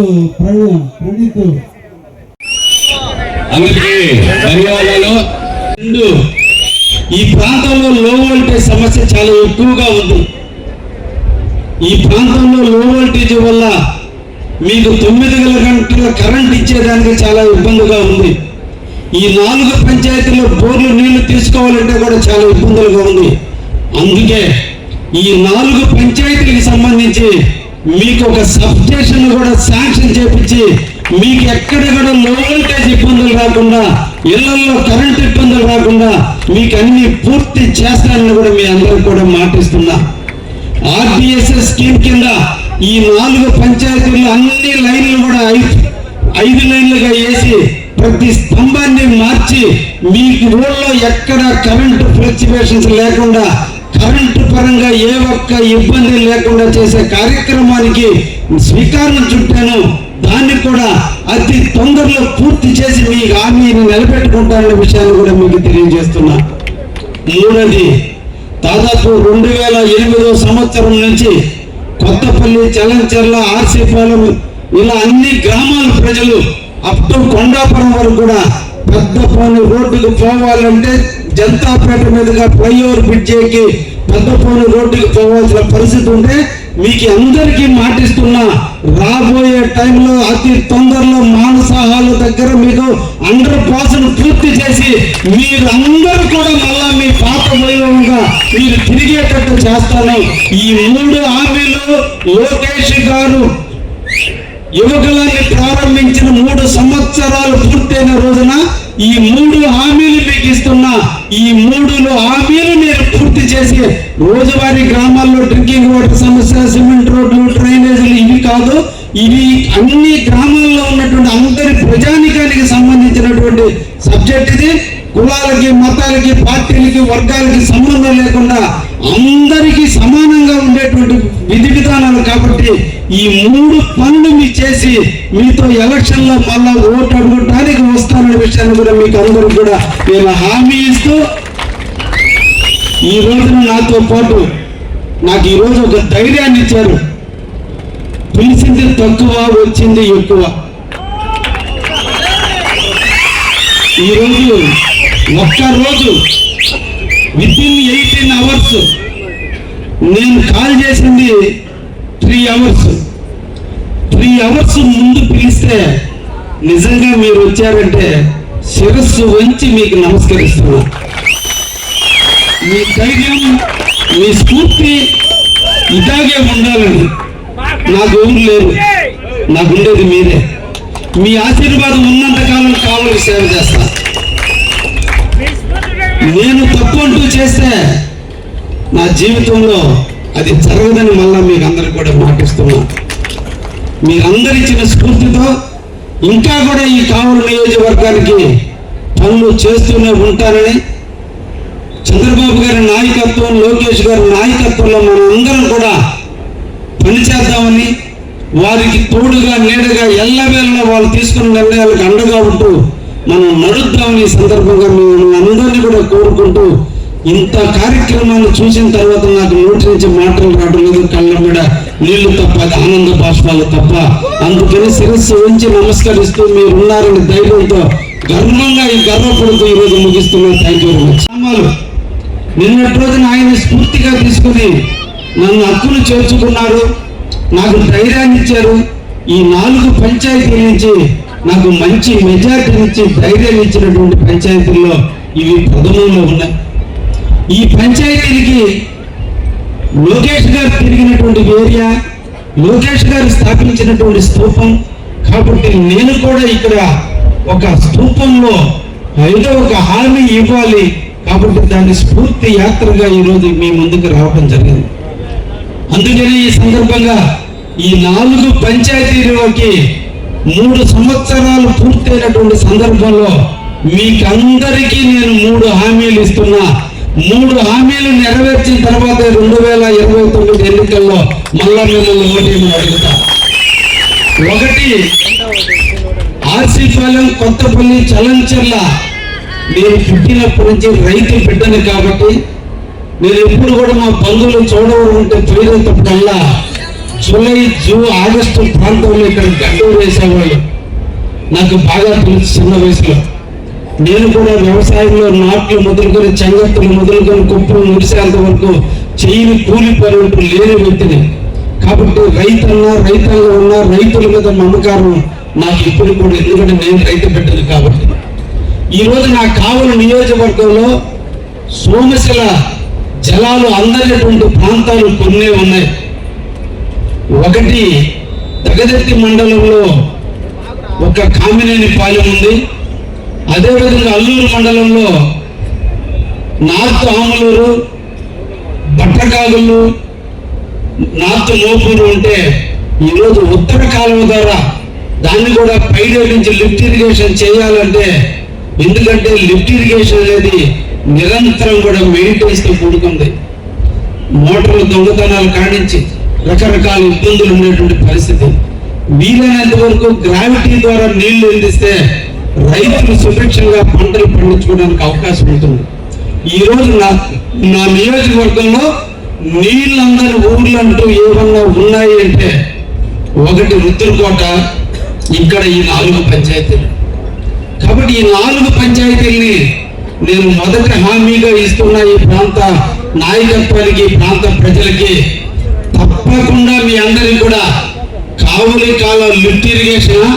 ప్రణీత్ అందరికీ ధన్యవాదాలు రెండు ఈ ప్రాంతంలో లో వోల్టేజ్ సమస్య చాలా ఎక్కువగా ఉంది. ఈ ప్రాంతంలో లో వోల్టేజ్ వల్ల మీకు తొమ్మిది గల గంటల కరెంట్ ఇచ్చేదానికి చాలా ఇబ్బందిగా ఉంది. ఈ నాలుగు పంచాయతీల్లో బోర్లు నీళ్ళు తీసుకోవాలంటే కూడా చాలా ఇబ్బందులుగా ఉంది. అందుకే ఈ నాలుగు పంచాయతీలకు సంబంధించి మీకు ఒక సబ్స్టేషన్ కూడా శాంక్షన్ చేపించి మీకు ఎక్కడ కూడా లో వోల్టేజ్ ఇబ్బందులు రాకుండా ఇళ్ళలో కరెంట్ ఇబ్బందులు రాకుండా మీకు అన్ని పూర్తి చేస్తానని కూడా మీ అందరికి కూడా మాటిస్తున్నా. ఆర్డిఎస్ఎస్ స్కీమ్ కింద ఈ నాలుగు పంచాయతీల్లో అన్ని లైన్లు కూడా ఐదు ఐదు లైన్లుగా వేసి ప్రతి స్తంభాన్ని మార్చి మీకు ఊళ్ళో ఎక్కడ కరెంటు ఫ్లక్చువేషన్స్ లేకుండా కరెంటు పరంగా ఏ ఒక్క ఇబ్బంది లేకుండా చేసే కార్యక్రమానికి శ్రీకారం చుట్టాను. దాన్ని కూడా అతి తొందరలో పూర్తి చేసి మీ హామీని నిలబెట్టుకుంటానన్న విషయాన్ని కూడా మీకు తెలియజేస్తున్నా. మూడోది దాదాపు రెండు వేల ఎనిమిదో సంవత్సరం నుంచి కొత్తపల్లి చలంచెర్ల ఆర్సీపాలెం ఇలా అన్ని గ్రామాల ప్రజలు అప్ టు కొండాపురం వరకు కూడా పెద్ద రోడ్డుకు పోవాలంటే జనతాపేట మీదుగా ఫ్లైఓవర్ బ్రిడ్జ్ ఎక్కి పెద్ద రోడ్డుకి పోవాల్సిన పరిస్థితి ఉంటే మీకు అందరికీ మాటిస్తున్నా రాబోయే టైంలో అతి తొందరలో మానసాహాల దగ్గర మీకు అండర్ పాస్ను పూర్తి చేసి మీరు అందరూ కూడా మళ్ళా మీ పాత వైభవంగా మీరు తిరిగేటట్టు చేస్తాను. ఈ మూడు హామీలు లోకేష్ గారు యువకులని ప్రారంభించిన మూడు సంవత్సరాలు పూర్తయిన రోజున ఈ మూడు హామీలు మీకు ఇస్తున్నా. ఈ మూడు హామీలు మీరు పూర్తి చేసి రోజువారీ గ్రామాల్లో డ్రింకింగ్ వాటర్ సమస్య సిమెంట్ రోడ్లు డ్రైనేజీలు ఇవి కాదు ఇవి అన్ని గ్రామాల్లో ఉన్నటువంటి అందరి ప్రజానికానికి సంబంధించినటువంటి సబ్జెక్ట్ ఇది. కులాలకి మతాలకి పార్టీలకి వర్గాలకి సంబంధం లేకుండా అందరికీ సమానంగా ఉండేటువంటి విధి విధానాలు కాబట్టి ఈ మూడు పనులు మీరు చేసి మీతో ఎలక్షన్లో మళ్ళా ఓటు అడగడానికి వస్తానన్న విషయాన్ని కూడా మీకు అందరూ కూడా నేను హామీ ఇస్తూ ఈ రోజున నాతో పాటు నాకు ఈరోజు ఒక ధైర్యాన్ని ఇచ్చారు. పిలిచింది తక్కువ వచ్చింది ఎక్కువ. ఈరోజు ఒక్క రోజు విత్ ఇన్ ఎయిటీన్ అవర్స్ నేను కాల్ చేసింది త్రీ అవర్స్. త్రీ అవర్స్ ముందు పిలిస్తే నిజంగా మీరు వచ్చారంటే శిరస్సు వంచి మీకు నమస్కరిస్తున్నా. మీ ధైర్యం మీ స్ఫూర్తి ఇలాగే ఉండాలని నాకు ఎవరు లేరు. నాకు ఉండేది మీరే. మీ ఆశీర్వాదం ఉన్నంతకాలం కావాలి సేవ చేస్తా. నేను తప్పు అంటూ చేస్తే నా జీవితంలో అది జరగదని మళ్ళా మీకు అందరికి కూడా మాటిస్తున్నా. మీరందరు ఇచ్చిన స్ఫూర్తితో ఇంకా కూడా ఈ కావలి నియోజకవర్గానికి పనులు చేస్తూనే ఉంటారని చంద్రబాబు గారి నాయకత్వం లోకేష్ గారి నాయకత్వంలో మనందరం కూడా పనిచేద్దామని వారికి తోడుగా నీడగా ఎల్లవేళలా వాళ్ళు తీసుకున్న నిర్ణయాలకు అండగా ఉంటూ మనం నడుద్దామని ఈ సందర్భంగా మిమ్మల్ని అందరినీ కూడా కోరుకుంటూ ఇంత కార్యక్రమాన్ని చూసిన తర్వాత నాకు నోటి నుంచి మాటలు రావడం లేదు కళ్ళ మీద నీళ్ళు తప్ప ఆనంద బాష్పాలు తప్ప. అందుకని శిరస్సు ఉంచి నమస్కరిస్తూ మీరు ఉన్నారని ధైర్యంతో గర్వంగా ఈ గర్వపడుతూ ఈరోజు ముగిస్తున్నా. థ్యాంక్ యూ గ్రామాలు నిన్నటి రోజున ఆయన స్ఫూర్తిగా తీసుకుని నన్ను హక్కులు చేర్చుకున్నారు. నాకు ధైర్యాన్ని ఇచ్చారు. ఈ నాలుగు పంచాయతీల నుంచి నాకు మంచి మెజార్టీ ఇచ్చి ధైర్యం ఇచ్చినటువంటి పంచాయతీల్లో ఇవి ప్రథమంలో ఉన్నాయి. ఈ పంచాయతీలకి లోకేష్ గారు తిరిగినటువంటి ఏరియా లోకేష్ గారు స్థాపించినటువంటి స్థూపం. కాబట్టి నేను కూడా ఇక్కడ ఒక స్థూపంలో ఏదో ఒక హామీ ఇవ్వాలి. కాబట్టి దాని స్ఫూర్తి యాత్రగా ఈరోజు మీ ముందుకు రావడం జరిగింది. అందుకని ఈ సందర్భంగా ఈ నాలుగు పంచాయతీలకి మూడు సంవత్సరాలు పూర్తయినటువంటి సందర్భంలో మీకందరికీ నేను మూడు హామీలు ఇస్తున్నా. మూడు హామీలు నెరవేర్చిన తర్వాత రెండు వేల ఇరవై తొమ్మిది ఎన్నికల్లో మళ్ళా మిమ్మల్ని ఓటేమని అడుగుతా? ఒకటి ఆర్సీపాలెం కొత్తపల్లి చలంచర్ల నేను పుట్టినప్పటి నుంచి రైతు బిడ్డను కాబట్టి నేను ఎప్పుడు కూడా మా బంధువులు చూడవరు ఉంటే పోయినంతప్పుడల్లా జూలై జూ ఆగస్టు ప్రాంతంలో ఇక్కడ గడ్డ వేసేవాళ్ళు. నాకు బాగా తెలుసు చిన్న వయసులో. నేను కూడా వ్యవసాయంలో నాట్లు మొదలుకొని చెంగత్తులు మొదలుకొని కుప్పలు మురిసేంత వరకు చెయ్యిని కూలి పని లేని వ్యక్తిని. కాబట్టి రైతన్నా రైతంగా ఉన్న రైతుల మీద నమ్మకారం నాకు ఇప్పుడు కూడా ఎందుకంటే నేను రైతు బిడ్డను కాబట్టి. ఈరోజు నా కావలి నియోజకవర్గంలో సోమశిల జలాలు అందరినటువంటి ప్రాంతాలు కొన్ని ఉన్నాయి. ఒకటి దగదత్తి మండలంలో ఒక కామినేని పాలెం ఉంది. అదేవిధంగా అల్లూరు మండలంలో నార్త్ ఆమలూరు బట్టకాగులు నార్త్ మోపూరు ఉంటే ఈరోజు ఉత్తర కాలువ ద్వారా దాన్ని కూడా పైడే నుంచి లిఫ్ట్ ఇరిగేషన్ చేయాలంటే ఎందుకంటే లిఫ్ట్ ఇరిగేషన్ అనేది నిరంతరం కూడా మెయింటెన్స్తో కూడుకుంది. మోటార్లు దొంగతనాలు కాణించి రకరకాల ఇబ్బందులు ఉండేటువంటి పరిస్థితి. వీలైనంత వరకు గ్రావిటీ ద్వారా నీళ్ళు అందిస్తే రైతులు సుభిక్షంగా పంటలు పండించుకోవడానికి అవకాశం ఉంటుంది. ఈరోజు నా నా నియోజకవర్గంలో నీళ్ళందరి ఊర్లంటూ ఏమన్నా ఉన్నాయి అంటే ఒకటి రుద్రకోట ఇక్కడ ఈ నాలుగు పంచాయతీలు. కాబట్టి ఈ నాలుగు పంచాయతీల్ని నేను మొదటి హామీగా ఇస్తున్న ఈ ప్రాంత నాయకత్వానికి ఈ ప్రాంత ప్రజలకి తప్పకుండా మీ అందరికి కూడా కావలి కాలం లిఫ్ట్ ఇరిగేషన్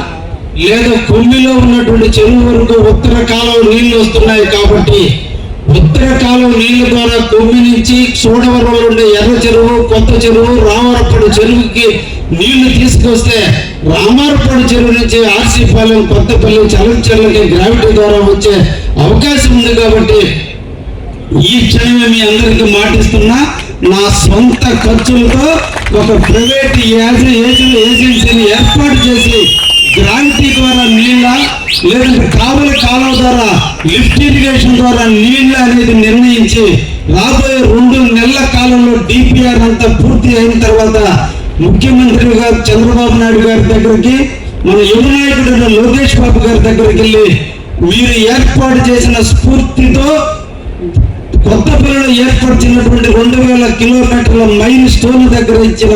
లేదా కొమ్మిలో ఉన్నటువంటి చెరువు వరకు ఉత్తర కాలం నీళ్ళు వస్తున్నాయి కాబట్టి ఉత్తర కాలం నీళ్ళ ద్వారా కొమ్మి నుంచి చూడవరంలో ఉండే ఎర్ర చెరువు కొత్త చెరువు రామరపడు చెరువుకి నీళ్ళు తీసుకొస్తే రామారపాడు చెరువు నుంచి ఆర్సీపాలెం కొత్తపల్లి చలంచెర్లకి గ్రావిటీ ద్వారా వచ్చే అవకాశం ఉంది కాబట్టి ఈ క్షణమే మీ అందరికీ మాటిస్తున్నా నా సొంత ఖర్చులతో ఒక ప్రైవేట్ ఏజెన్సీని ఏర్పాటు చేసి గ్రావిటీ ద్వారా నీళ్ళ లేదంటే కావల కాలువ ద్వారా లిఫ్ట్ ఇరిగేషన్ ద్వారా నీళ్ళ అనేది నిర్ణయించి రాబోయే రెండు నెలల కాలంలో డిపిఆర్ అంతా పూర్తి అయిన తర్వాత ముఖ్యమంత్రి గారు చంద్రబాబు నాయుడు గారి దగ్గరికి మన యువనాయకుడు లోకేష్ బాబు గారి దగ్గరికి వెళ్ళి మీరు ఏర్పాటు చేసిన స్ఫూర్తితో కొత్తపల్లిలో ఏర్పరిచినటువంటి రెండు వేల కిలోమీటర్ల మైల్ స్టోన్ దగ్గర ఇచ్చిన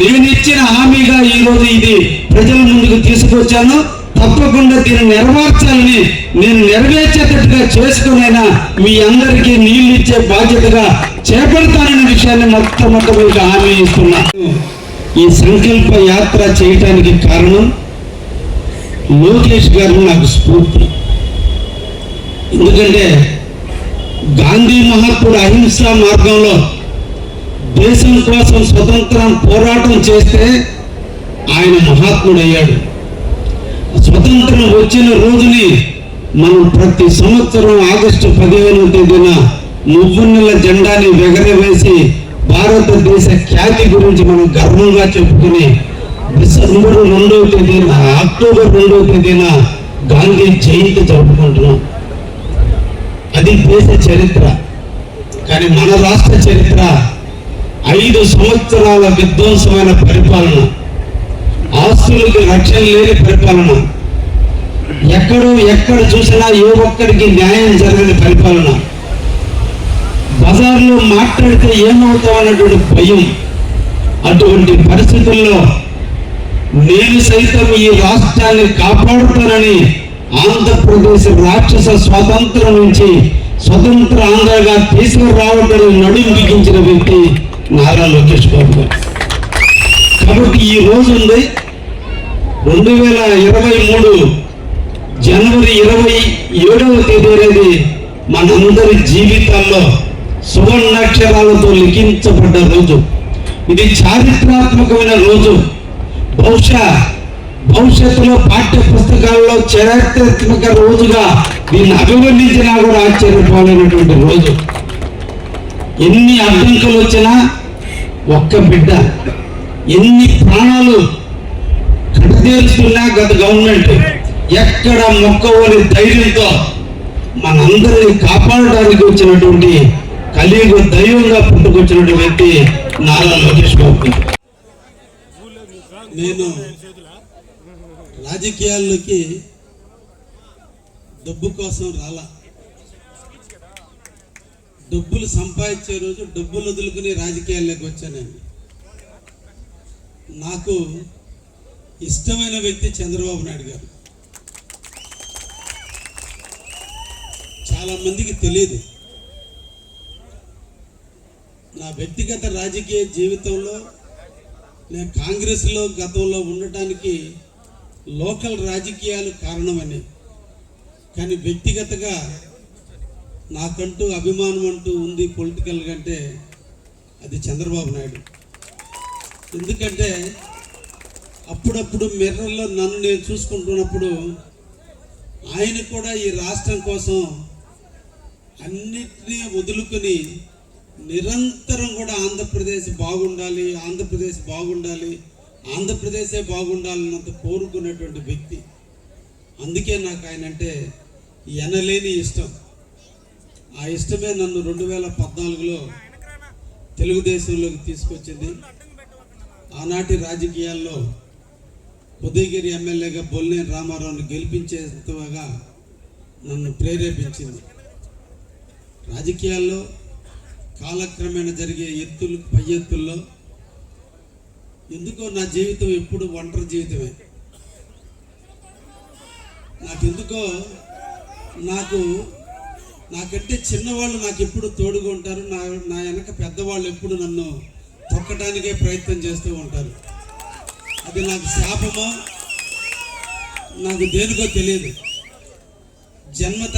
నేను ఇచ్చిన హామీగా ఈ రోజు ఇది ప్రజల ముందుకు తీసుకొచ్చాను. తప్పకుండా దీన్ని నెరవేర్చాలని నేను నెరవేర్చేటట్టుగా చేసుకునైనా మీ అందరికీ నీళ్ళు ఇచ్చే బాధ్యతగా చేపడతాననే విషయాన్ని మొత్తం హామీ ఇస్తున్నా. ఈ సంకల్ప యాత్ర చేయటానికి కారణం లోకేష్ గారు నాకు స్ఫూర్తి. ఎందుకంటే గాంధీ మహాత్ముడు అహింస మార్గంలో దేశం కోసం స్వతంత్రం పోరాటం చేస్తే ఆయన మహాత్ముడు అయ్యాడు స్వతంత్రం వచ్చిన రోజుని మనం ప్రతి సంవత్సరం ఆగస్టు పదిహేనవ తేదీన మువ్వన్నెల జెండాని ఎగరవేసి భారతదేశ ఖ్యాతి గురించి మనం గర్వంగా చెప్పుకుని డిసెంబర్ రెండవ తేదీన అక్టోబర్ రెండవ తేదీన గాంధీ జయంతి జరుపుకుంటున్నాం. అది దేశ చరిత్ర. కానీ మన రాష్ట్ర చరిత్ర ఐదు సంవత్సరాల విధ్వంసమైన పరిపాలన ఆస్తులకు రక్షణ లేని పరిపాలన ఎక్కడో ఎక్కడ చూసినా ఏ ఒక్కరికి న్యాయం జరగని పరిపాలన బజార్లో మాట్లాడితే ఏమవుతాం అన్నటువంటి భయం అటువంటి పరిస్థితుల్లో నేను సైతం ఈ రాష్ట్రాన్ని కాపాడుతానని ఆంధ్రప్రదేశ్ రాక్షస స్వాతంత్రం నుంచి స్వతంత్ర ఆంధ్రగా తీసుకురావడానికి నడుం బిగించిన వ్యక్తి నారా లోకేష్ బాబు గారు. కాబట్టి ఈ రోజు ఉంది రెండు వేల ఇరవై మూడు జనవరి ఇరవై ఏడవ తేదీ అనేది మనందరి జీవితాల్లో సువర్ణాక్షరాలతో లిఖించబడ్డ రోజు. ఇది చారిత్రాత్మకమైన రోజు. బహుశా భవిష్యత్తులో పాఠ్య పుస్తకాల్లో చరిత్రాత్మక రోజుగా దీన్ని అభివర్ణించినా కూడా ఆశ్చర్యపోలేనటువంటి రోజు. ఎన్ని అడ్డంకులు వచ్చినా ఒక్క బిడ్డ ఎన్ని ప్రాణాలు కడతీరుస్తున్నా గత గవర్నమెంట్ ఎక్కడ మొక్కవని ధైర్యంతో మనందరినీ కాపాడడానికి వచ్చినటువంటి కలియుగ దైవంగా పుట్టుకొచ్చినటువంటి వ్యక్తి నారా లోకేష్ బాబు. నేను రాజకీయాల్లోకి డబ్బు కోసం రాలా. డబ్బులు సంపాదించే రోజు డబ్బులు వదులుకుని రాజకీయాల్లోకి వచ్చానండి నాకు ఇష్టమైన వ్యక్తి చంద్రబాబు నాయుడు గారు. చాలా మందికి తెలియదు నా వ్యక్తిగత రాజకీయ జీవితంలో నేను కాంగ్రెస్లో గతంలో ఉండటానికి లోకల్ రాజకీయాలు కారణమని. కానీ వ్యక్తిగతగా నాకంటూ అభిమానం అంటూ ఉంది పొలిటికల్ కంటే అది చంద్రబాబు నాయుడు. ఎందుకంటే అప్పుడప్పుడు మిర్రర్లో నన్ను నేను చూసుకుంటున్నప్పుడు ఆయన కూడా ఈ రాష్ట్రం కోసం అన్నిటినీ వదులుకొని నిరంతరం కూడా ఆంధ్రప్రదేశ్ బాగుండాలి ఆంధ్రప్రదేశ్ బాగుండాలి ఆంధ్రప్రదేశే బాగుండాలన్నంత కోరుకునేటువంటి వ్యక్తి. అందుకే నాకు ఆయన అంటే ఎనలేని ఇష్టం. ఆ ఇష్టమే నన్ను రెండు వేల పద్నాలుగులో తెలుగుదేశంలోకి తీసుకొచ్చింది. ఆనాటి రాజకీయాల్లో ఉదయగిరి ఎమ్మెల్యేగా బొల్లేని రామారావుని గెలిపించేంతగా నన్ను ప్రేరేపించింది. రాజకీయాల్లో కాలక్రమేణా జరిగే ఎత్తులు పై ఎత్తుల్లో ఎందుకో నా జీవితం ఎప్పుడు ఒంటరి జీవితమే నాకెందుకో నాకు నాకంటే చిన్నవాళ్ళు నాకు ఎప్పుడు తోడుగా ఉంటారు నా నా వెనక పెద్దవాళ్ళు ఎప్పుడు నన్ను తొక్కడానికే ప్రయత్నం చేస్తూ ఉంటారు అది నాకు శాపమో నాకు దేనికో తెలియదు జన్మత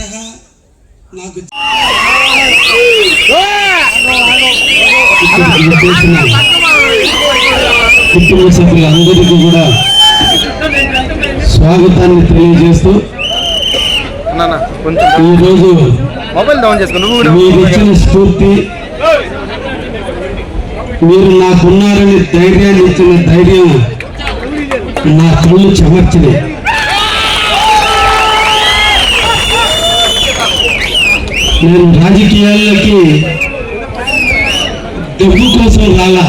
నాకు చేసిన కుటుంబ సభ్యులందరికీ కూడా స్వాగతాన్ని తెలియజేస్తూ ఈరోజు మీరు ఇచ్చిన స్ఫూర్తి మీరు నాకున్నారని ధైర్యాన్ని ఇచ్చిన ధైర్యం నా కళ్ళు చెమర్చింది నేను రాజకీయాల్లోకి డబ్బు కోసం రాలా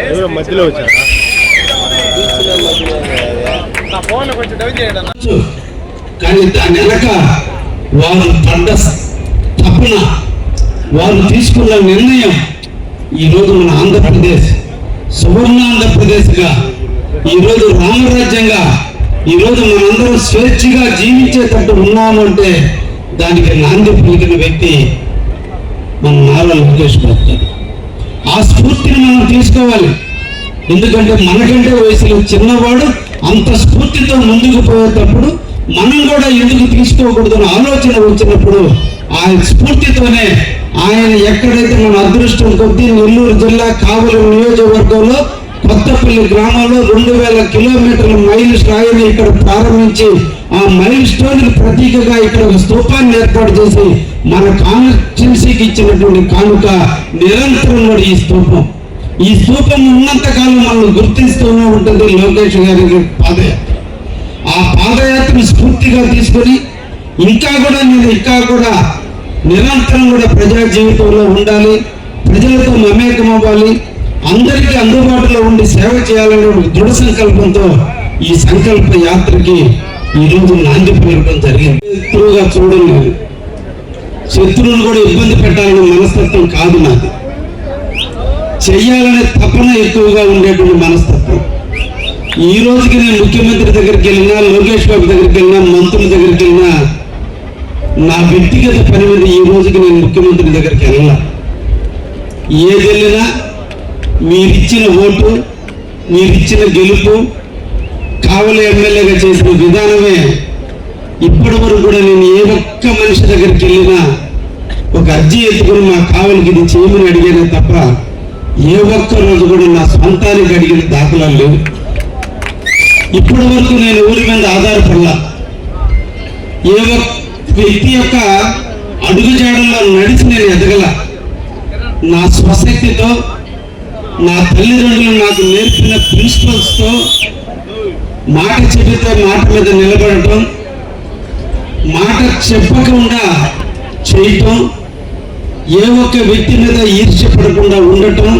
ఎవరో మధ్యలో వచ్చారా. కానీ దాని వెనక వారు పడ్డ తపన వారు తీసుకున్న నిర్ణయం ఈరోజు మన ఆంధ్రప్రదేశ్ సువర్ణ ఆంధ్రప్రదేశ్గా ఈరోజు రామరాజ్యంగా ఈరోజు మనందరం స్వేచ్ఛగా జీవించేటట్టు ఉన్నాము అంటే దానికి నాంది పలికిన వ్యక్తి మన నారా లోకేష్ బాబు. ఆ స్ఫూర్తిని మనం తీసుకోవాలి ఎందుకంటే మనకంటే వయసులో చిన్నవాడు అంత స్ఫూర్తితో ముందుకు పోయేటప్పుడు మనం కూడా ఎందుకు తీసుకోకూడదు ఆలోచన వచ్చినప్పుడు ఆ స్ఫూర్తితోనే ఆయన ఎక్కడైతే మన అదృష్టం కొద్దీ నెల్లూరు జిల్లా కావలి నియోజకవర్గంలో కొత్తపల్లి గ్రామంలో రెండు వేల కిలోమీటర్ల మైల్ స్థాయిని ఇక్కడ ప్రారంభించి ఆ మైల్ స్టోన్ ప్రతీకగా ఇక్కడ ఒక స్తూపాన్ని ఏర్పాటు చేసి మన కాన్స్టిట్యున్సీకి ఇచ్చినటువంటి కానుక నిరంతరం ఈ స్తూపం ఈ స్థూపం ఉన్నంత కాలం మనం గుర్తిస్తూనే ఉంటుంది లోకేష్ గారి పాదయాత్ర. ఆ పాదయాత్రను స్ఫూర్తిగా తీసుకొని ఇంకా కూడా నేను ఇంకా కూడా నిరంతరం కూడా ప్రజా జీవితంలో ఉండాలి ప్రజలతో మమేకం అవ్వాలి అందరికీ అందుబాటులో ఉండి సేవ చేయాలనే దృఢ సంకల్పంతో ఈ సంకల్ప యాత్రకి ఈరోజు నాంది పలకడం జరిగింది. శత్రువుగా చూడండి. శత్రువులు కూడా ఇబ్బంది పెట్టాలనే మనస్తత్వం కాదు నాది. చెయ్యాలనే తపన ఎక్కువగా ఉండేటువంటి మనస్తత్వం. ఈ రోజుకి నేను ముఖ్యమంత్రి దగ్గరికి వెళ్ళినా లోకేష్ బాబు దగ్గరికి వెళ్ళినా మంత్రుల దగ్గరికి వెళ్ళినా నా వ్యక్తిగత పని మీద ఈ రోజుకి నేను ముఖ్యమంత్రి దగ్గరికి వెళ్ళాల. ఏది వెళ్ళినా మీరిచ్చిన ఓటు మీరిచ్చిన గెలుపు కావలి ఎమ్మెల్యేగా చేసిన విధానమే ఇప్పటి వరకు కూడా నేను ఏ ఒక్క మనిషి దగ్గరికి వెళ్ళినా ఒక అర్జీ ఎత్తుకుని మా కావలికి ఇది చేయమని అడిగానే తప్ప ఏ ఒక్క రోజు కూడా నా సొంతానికి అడిగిన దాఖలాలు లేవు. ఇప్పటి వరకు నేను ఊరి మీద ఆధారపడలా. ఏ ఒక్క వ్యక్తి యొక్క అడుగుజాడల్లో నడిచి నేను ఎదగల. నా స్వశక్తితో నా తల్లిదండ్రులు నాకు నేర్పిన ప్రిన్సిపల్స్తో మాట చెబితే మాట మీద నిలబడటం మాట చెప్పకుండా చేయటం ఏ ఒక్క వ్యక్తి మీద ఈర్ష్య పడకుండా ఉండటం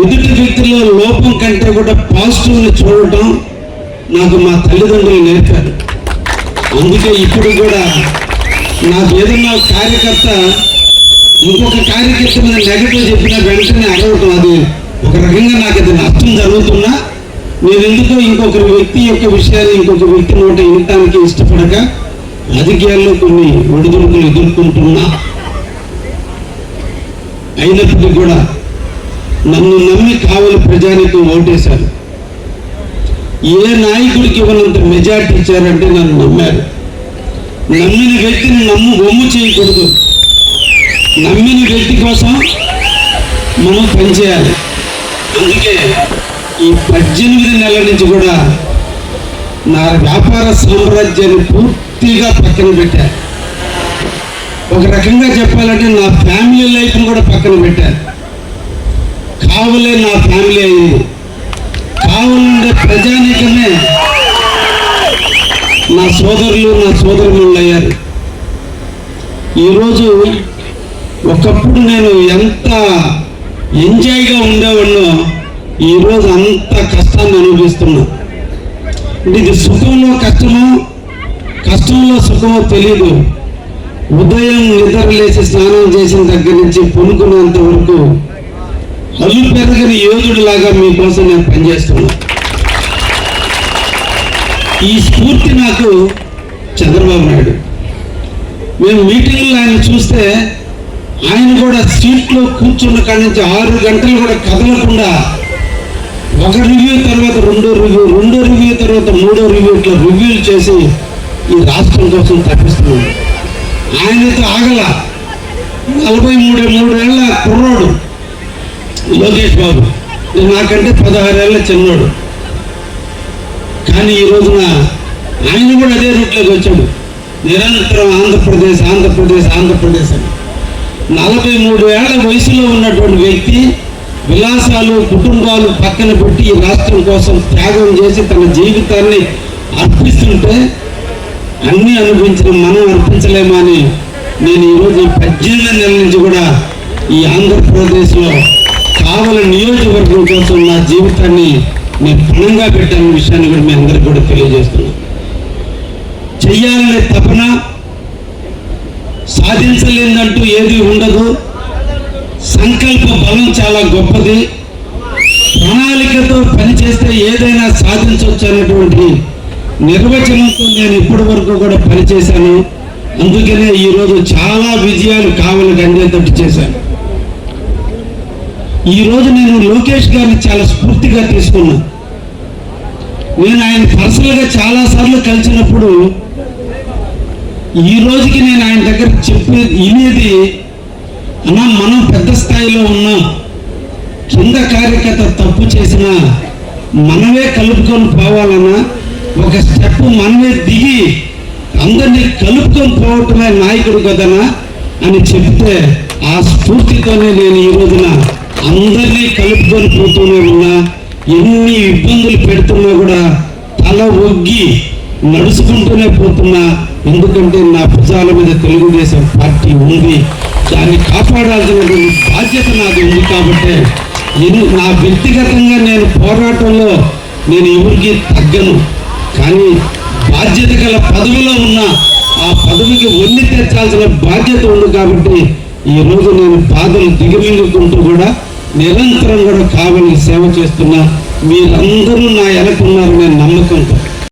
ఎదుటి వ్యక్తిలో లోపం కంటే కూడా పాజిటివ్ని చూడటం నాకు మా తల్లిదండ్రులు నేర్పారు. అందుకే ఇప్పుడు కూడా నాకు ఏదన్నా కార్యకర్త ఇంకొక కార్యకర్త మీద నెగటివ్ చెప్పిన వెంటనే అడగటం అది ఒక రకంగా నాకు అది నష్టం జరుగుతున్నా నేను ఎందుకో ఇంకొక వ్యక్తి యొక్క విషయాన్ని ఇంకొక వ్యక్తి నోట వినటానికి ఇష్టపడక రాజకీయాల్లో కొన్ని ఒడిదుడుకులు ఎదుర్కొంటున్నా. అయినప్పటికీ కూడా నన్ను నమ్మి కావలి ప్రజానికి ఓటేశారు. ఏ నాయకుడికి ఇవ్వనంత మెజార్టీ ఇచ్చారంటే నన్ను నమ్మారు. నమ్మిన వ్యక్తిని నమ్ము బొమ్ము చేయకూడదు. నమ్మిన వ్యక్తి కోసం మనం పనిచేయాలి. అందుకే ఈ పద్దెనిమిది నెలల నుంచి కూడా నా వ్యాపార సామ్రాజ్యాన్ని పూర్తిగా పక్కన పెట్టాను ఒక రకంగా చెప్పాలంటే నా ఫ్యామిలీ లైఫ్ని కూడా పక్కన పెట్టారు. కావులే నా ఫ్యామిలీ అయింది కావులుండే ప్రజానీకమే నా సోదరులు నా సోదరులు అయ్యారు ఈరోజు ఒకప్పుడు నేను ఎంత ఎంజాయ్గా ఉండేవాడినో ఈరోజు అంత కష్టాన్ని అనుభవిస్తున్నా. అంటే ఇది సుఖంలో కష్టమో కష్టంలో సుఖమో తెలియదు ఉదయం నిద్ర లేచి స్నానం చేసిన దగ్గర నుంచి పొనుకునేంత వరకు అల్లు పెరగని యోధుడిలాగా మీకోసం నేను పనిచేస్తున్నా. ఈ స్ఫూర్తి నాకు చంద్రబాబు నాయుడు. మేము మీటింగ్లో ఆయన చూస్తే ఆయన కూడా సీట్లో కూర్చున్న కాడి నుంచి ఆరు గంటలు కూడా కదలకుండా ఒక రివ్యూ తర్వాత రెండో రివ్యూ రెండో రివ్యూ తర్వాత మూడో రివ్యూ ఇట్లా రివ్యూలు చేసి ఈ రాష్ట్రం కోసం తప్పిస్తున్నాడు. ఆయనతో ఆగల. నలభై మూడు మూడేళ్ళ కుర్రోడు. లోకేష్ బాబు. నాకంటే పదహారేళ్ళ చిన్నోడు. కానీ ఈ రోజున ఆయన కూడా అదే రూట్లోకి వచ్చాడు. నిరంతరం ఆంధ్రప్రదేశ్ ఆంధ్రప్రదేశ్ ఆంధ్రప్రదేశ్ అని. నలభై మూడు ఏళ్ళ వయసులో ఉన్నటువంటి వ్యక్తి విలాసాలు కుటుంబాలు పక్కన పెట్టి ఈ రాష్ట్రం కోసం త్యాగం చేసి తన జీవితాన్ని అర్పిస్తుంటే అన్నీ అనుభవించిన మనం అర్పించలేమా అని నేను ఈరోజు ఈ పద్దెనిమిది నెలల నుంచి కూడా ఈ ఆంధ్రప్రదేశ్లో కావల నియోజకవర్గం కోసం నా జీవితాన్ని నేను పణంగా పెట్టాన విషయాన్ని కూడా మీ అందరికి కూడా తెలియజేస్తున్నాను. చెయ్యాలనే తపన సాధించలేదంటూ ఏది ఉండదు. సంకల్ప బలం చాలా గొప్పది. ప్రణాళికతో పనిచేస్తే ఏదైనా సాధించవచ్చు అనేటువంటి నిర్వచనంతో నేను ఇప్పటి వరకు కూడా పనిచేశాను. అందుకనే ఈరోజు చాలా విజయాలు కావాలి అందేటట్టు చేశాను. ఈరోజు నేను లోకేష్ గారిని చాలా స్ఫూర్తిగా తీసుకున్నా. నేను ఆయన పర్సనల్గా చాలా సార్లు కలిసినప్పుడు ఈ రోజుకి నేను ఆయన దగ్గర చెప్పే వినేది అన్నా మనం పెద్ద స్థాయిలో ఉన్నాం. కింద కార్యకర్త తప్పు చేసినా మనమే కలుపుకొని పోవాలన్నా ఒక స్టెప్ మనమే దిగి అందరినీ కలుపుకొని పోవటమే నాయకుడు కదనా అని చెప్తే ఆ స్ఫూర్తితోనే నేను ఈ రోజున అందరినీ కలుపుకొని పోతూనే ఉన్నా. ఎన్ని ఇబ్బందులు పెడుతున్నా కూడా తల ఒగ్గి నడుచుకుంటూనే పోతున్నా. ఎందుకంటే నా భుజాల మీద తెలుగుదేశం పార్టీ ఉంది. దాన్ని కాపాడాల్సినటువంటి బాధ్యత నాకు ఉంది కాబట్టి నా వ్యక్తిగతంగా నేను పోరాటంలో నేను ఎవరికి తగ్గను. కానీ బాధ్యత గల పదవిలో ఉన్న ఆ పదవికి ఒన్ని తెచ్చాల్సిన బాధ్యత ఉంది కాబట్టి ఈ రోజు నేను బాధలు దిగమింగుకుంటూ కూడా నిరంతరం కూడా కావాలని సేవ చేస్తున్నా మీరందరూ నా వెనకున్నారు నేను నమ్మకంతో